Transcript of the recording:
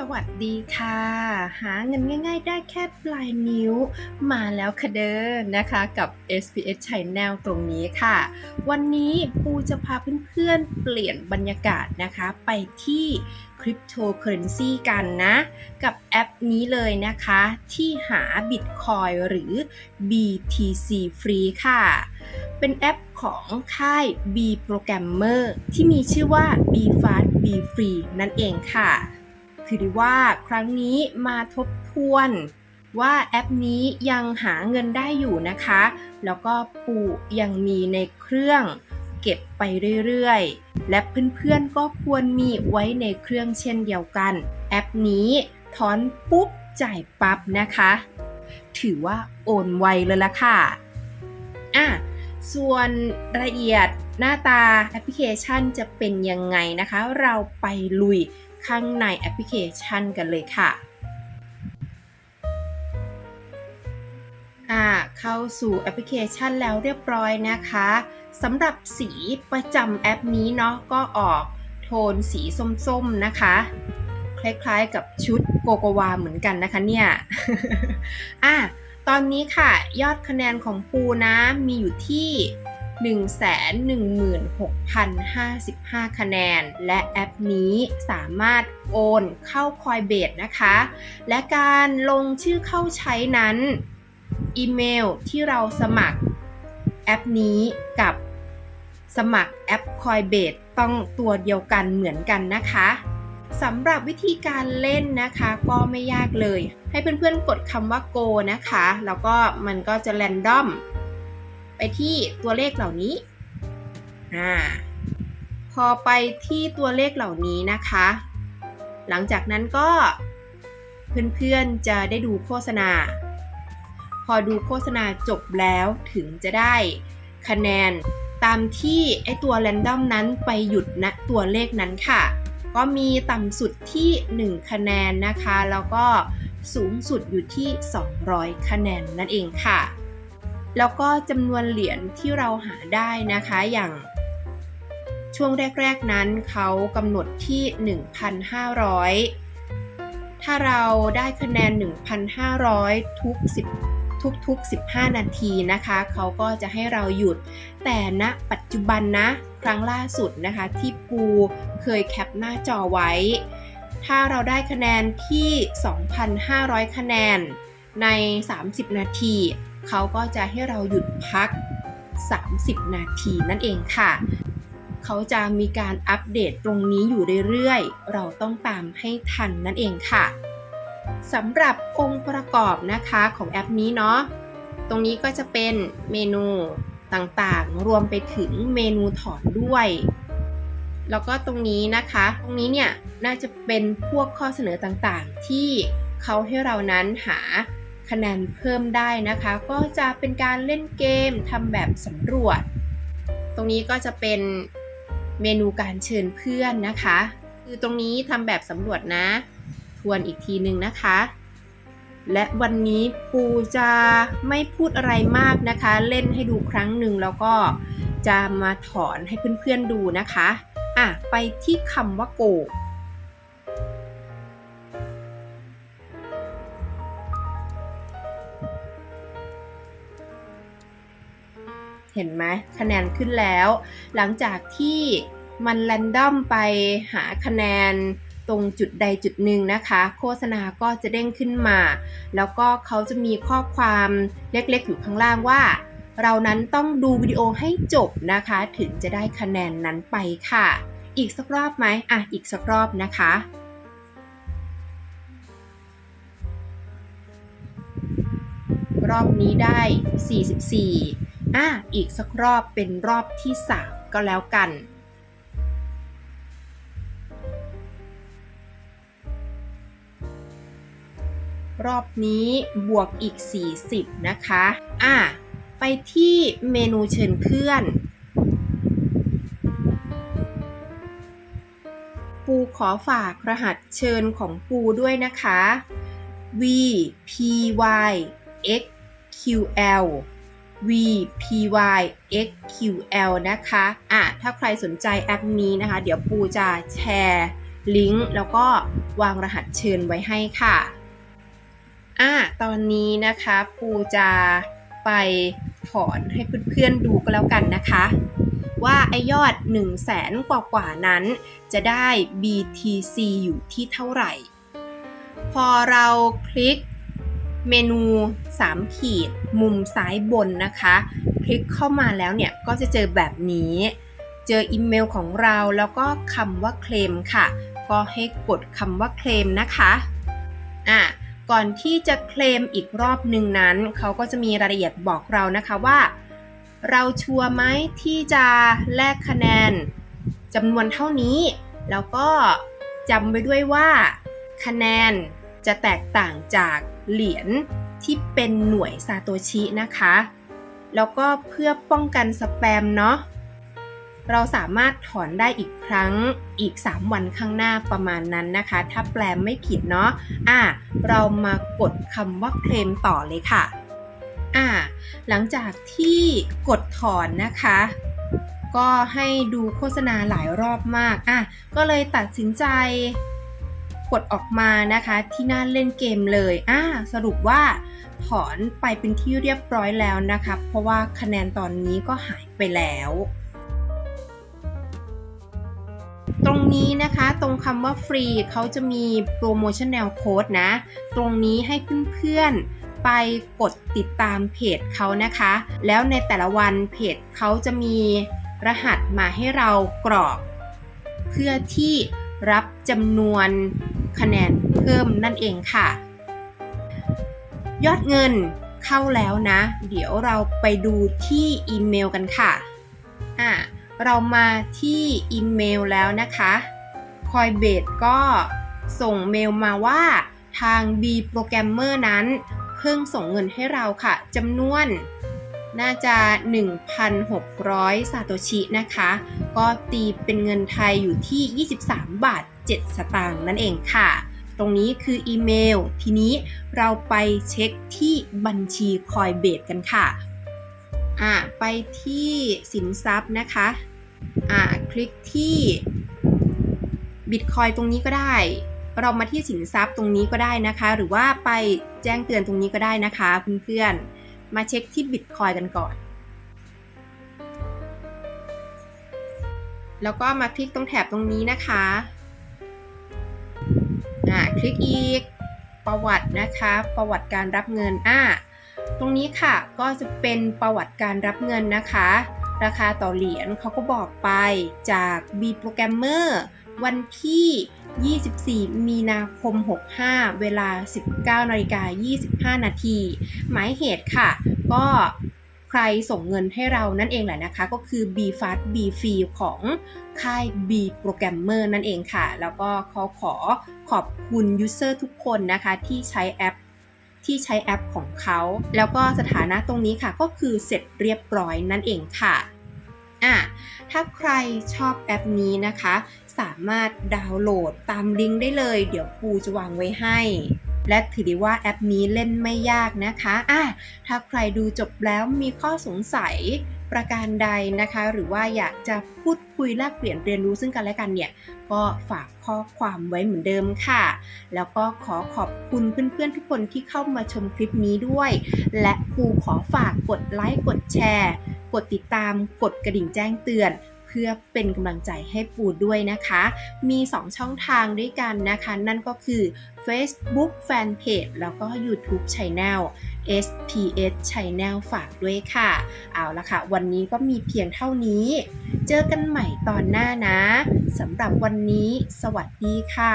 สวัสดีค่ะ หาเงินง่าย ๆ ได้แค่ปลายนิ้วมาแล้วค่ะเด้อนะคะกับ SPS Channel ตรงนี้ค่ะ วันนี้ปูจะพาเพื่อนๆเปลี่ยนบรรยากาศนะคะ ไปที่คริปโตเคอเรนซีกันนะ กับแอปนี้เลยนะคะ ที่หา Bitcoin หรือ BTC ฟรีค่ะ เป็นแอปของค่าย B Programmer ที่มีชื่อว่า B Fast B Free นั่นเองค่ะ ถือได้ว่าครั้งนี้มาทบทวนว่าแอปนี้ยังหาเงินได้อยู่นะคะ แล้วก็ปูยังมีในเครื่องเก็บไปเรื่อยๆ และเพื่อนๆก็ควรมีไว้ในเครื่องเช่นเดียวกัน แอปนี้ถอนปุ๊บจ่ายปั๊บนะคะ ถือว่าโอนไวเลยละค่ะอะส่วนรายละเอียดหน้าตาแอปพลิเคชันจะเป็นยังไงนะคะ เราไปลุย ข้างในแอปพลิเคชันกันเลยค่ะอ่าเข้าสู่แอปพลิเคชันแล้วเรียบร้อยนะคะสำหรับสีประจำแอปนี้เนาะก็ออกโทนสีส้มๆนะคะ คล้ายๆกับชุดโกโกวาเหมือนกันนะคะเนี่ยอะตอนนี้ค่ะยอดคะแนนของปูนะมีอยู่ที่ 116,055 คะแนน และแอปนี้สามารถโอนเข้าคอยเบสนะคะ และการลงชื่อเข้าใช้นั้นอีเมลที่เราสมัครแอปนี้กับสมัครแอป Coinbase ต้องตัวเดียวกันเหมือนกันนะคะสำหรับวิธีการเล่นนะคะก็ไม่ยากเลย ให้เพื่อนๆกดคำว่า go นะคะ แล้วก็มันก็จะ random ไปที่ตัวเลขเหล่านี้อ่าพอไปที่ตัวเลขเหล่านี้นะคะ หลังจากนั้นก็เพื่อนๆจะได้ดูโฆษณา พอดูโฆษณาจบแล้วถึงจะได้คะแนนตามที่ไอตัวแรนดอมนั้นไปหยุดณตัวเลขนั้นค่ะ ก็มีต่ำสุดที่ 1 คะแนนนะคะ แล้วก็สูงสุดอยู่ที่ 200 คะแนนนั่นเองค่ะ แล้วก็จำนวนเหรียญที่เราหาได้นะคะอย่างช่วงแรก ๆ นั้นเขากำหนดที่ 1,500 ถ้าเราได้คะแนน 1,500 ทุก 10 ทุกๆ 15 นาทีนะคะ เขาก็จะให้เราหยุด แต่ณปัจจุบันนะ ครั้งล่าสุดนะคะ ที่ปูเคยแคปหน้าจอไว้ ถ้าเราได้คะแนนที่ 2,500 คะแนนใน 30 นาที เขาก็จะให้เราหยุดพัก 30 นาทีนั่นเองค่ะ เขาจะมีการอัปเดตตรงนี้อยู่เรื่อยๆ เราต้องตามให้ทันนั่นเองค่ะสำหรับองค์ประกอบนะคะของแอปนี้เนาะ ตรงนี้ก็จะเป็นเมนูต่างๆ รวมไปถึงเมนูถอนด้วย แล้วก็ตรงนี้นะคะ ตรงนี้เนี่ยน่าจะเป็นพวกข้อเสนอต่างๆ ที่เขาให้เรานั้นหา คะแนนเพิ่มได้นะคะ ก็จะเป็นการเล่นเกมทำแบบสำรวจ ตรงนี้ก็จะเป็นเมนูการเชิญเพื่อนนะคะ คือตรงนี้ทำแบบสำรวจนะ ทวนอีกทีหนึ่งนะคะ และวันนี้ปูจะไม่พูดอะไรมากนะคะ เล่นให้ดูครั้งหนึ่งแล้วก็จะมาถอนให้เพื่อนๆดูนะคะ อะ ไปที่คำว่าโก เห็นไหมคะแนนขึ้นแล้ว หลังจากที่มันแรนดอมไปหาคะแนนตรงจุดใดจุดหนึ่งนะคะ โฆษณาก็จะเด้งขึ้นมา แล้วก็เขาจะมีข้อความเล็กๆอยู่ข้างล่างว่า เรานั้นต้องดูวิดีโอให้จบนะคะ ถึงจะได้คะแนนนั้นไปค่ะ อีกสักรอบไหมอะอีกสักรอบนะคะรอบนี้ได้ 44 อะอีกสักรอบเป็นรอบที่ 3 ก็แล้วกัน รอบนี้บวกอีก 40 นะคะ อะไปที่เมนูเชิญเพื่อน ปูขอฝากรหัสเชิญของปูด้วยนะคะ V P Y X Q L V P Y X Q L นะคะอะถ้าใครสนใจแอปนี้นะคะ เดี๋ยวปูจะแชร์ลิงก์แล้วก็วางรหัสเชิญไว้ให้ค่ะอะตอนนี้นะคะปูจะไปถอนให้เพื่อนๆดูก็แล้วกันนะคะ ว่าไอยอด 1 0 0 0 0แสนกว่าๆนั้น จะได้ BTC อยู่ที่เท่าไหร่ พอเราคลิก เมนู 3 ขีด มุมซ้ายบนนะคะ คลิกเข้ามาแล้วเนี่ย ก็จะเจอแบบนี้ เจออีเมลของเราแล้วก็คำว่าเคลมค่ะ ก็ให้กดคำว่าเคลมนะคะอะก่อนที่จะเคลมอีกรอบหนึ่งนั้น เขาก็จะมีรายละเอียดบอกเรานะคะว่า เราชัวร์ไหมที่จะแลกคะแนนจำนวนเท่านี้ แล้วก็จำไว้ด้วยว่า คะแนนจะแตกต่างจาก เหรียญที่เป็นหน่วยซาโตชินะคะ แล้วก็เพื่อป้องกันสแปมเนาะเราสามารถถอนได้อีกครั้งอีก 3 วันข้างหน้าประมาณนั้นนะคะ ถ้าแปลไม่ผิดเนาะอะเรามากดคำว่าเคลมต่อเลยค่ะอะหลังจากที่กดถอนนะคะ ก็ให้ดูโฆษณาหลายรอบมากอะก็เลยตัดสินใจ กดออกมานะคะที่หน้าเล่นเกมเลยอ่าสรุปว่าถอนไปเป็นที่เรียบร้อยแล้วนะคะ เพราะว่าคะแนนตอนนี้ก็หายไปแล้ว ตรงนี้นะคะตรงคำว่าฟรีเขาจะมีโปรโมชั่นแนวโค้ดนะ ตรงนี้ให้เพื่อนๆไปกดติดตามเพจเขานะคะ แล้วในแต่ละวันเพจเขาจะมีรหัสมาให้เรากรอก เพื่อที่ รับจำนวนคะแนนเพิ่มนั่นเองค่ะ ยอดเงินเข้าแล้วนะ เดี๋ยวเราไปดูที่อีเมลกันค่ะอะเรามาที่อีเมลแล้วนะคะ Coinbase ก็ส่งเมลมาว่าทาง B Programmer นั้น เพิ่งส่งเงินให้เราค่ะจำนวน น่าจะ 1,600 ซาโตชินะคะ ก็ตีเป็นเงินไทยอยู่ที่ 23 บาท 7 สตางค์นั่นเองค่ะ ตรงนี้คืออีเมล ทีนี้เราไปเช็คที่บัญชี Coinbase กันค่ะ อะ ไปที่สินทรัพย์นะคะ อะ คลิกที่ Bitcoin ตรงนี้ก็ได้ เรามาที่สินทรัพย์ตรงนี้ก็ได้นะคะ หรือว่าไปแจ้งเตือนตรงนี้ก็ได้นะคะเพื่อนๆ มาเช็คที่ Bitcoin กันก่อน แล้วก็มาคลิกตรงแถบตรงนี้นะคะอ่าคลิกอีกประวัตินะคะ ประวัติการรับเงินอ่าตรงนี้ค่ะก็จะเป็นประวัติการรับเงินนะคะ ราคาต่อเหรียญเขาก็บอกไปจาก B Programmer วันที่ 24 มีนาคม 65 เวลา 19นาฬิกา25 นาที หมายเหตุค่ะ ก็ใครส่งเงินให้เรานั่นเองแหละนะคะ ก็คือ B Fast B Free ของค่าย B Programmer นั่นเองค่ะ แล้วก็เขาขอขอบคุณ User ทุกคนนะคะที่ใช้แอปที่ใช้แอปของเขา แล้วก็สถานะตรงนี้ค่ะ ก็คือเสร็จเรียบร้อยนั่นเองค่ะอะถ้าใครชอบแอปนี้นะคะ สามารถดาวน์โหลดตามลิงก์ได้เลย เดี๋ยวปูจะวางไว้ให้ และถือได้ว่าแอปนี้เล่นไม่ยากนะคะอะถ้าใครดูจบแล้วมีข้อสงสัยประการใดนะคะ หรือว่าอยากจะพูดคุยแลกเปลี่ยนเรียนรู้ซึ่งกันและกันเนี่ย ก็ฝากข้อความไว้เหมือนเดิมค่ะ แล้วก็ขอขอบคุณเพื่อนๆทุกคนที่เข้ามาชมคลิปนี้ด้วย และปูขอฝากกดไลค์กดแชร์ กดติดตามกดกระดิ่งแจ้งเตือน พื่อเป็นกำลังใจให้ปูด้วยนะคะ มี 2 ช่องทางด้วยกันนะคะ นั่นก็คือ Facebook Fanpage แล้วก็ YouTube Channel SPS Channel ฝากด้วยค่ะ เอาละค่ะ วันนี้ก็มีเพียงเท่านี้ เจอกันใหม่ตอนหน้านะสำหรับวันนี้ สวัสดีค่ะ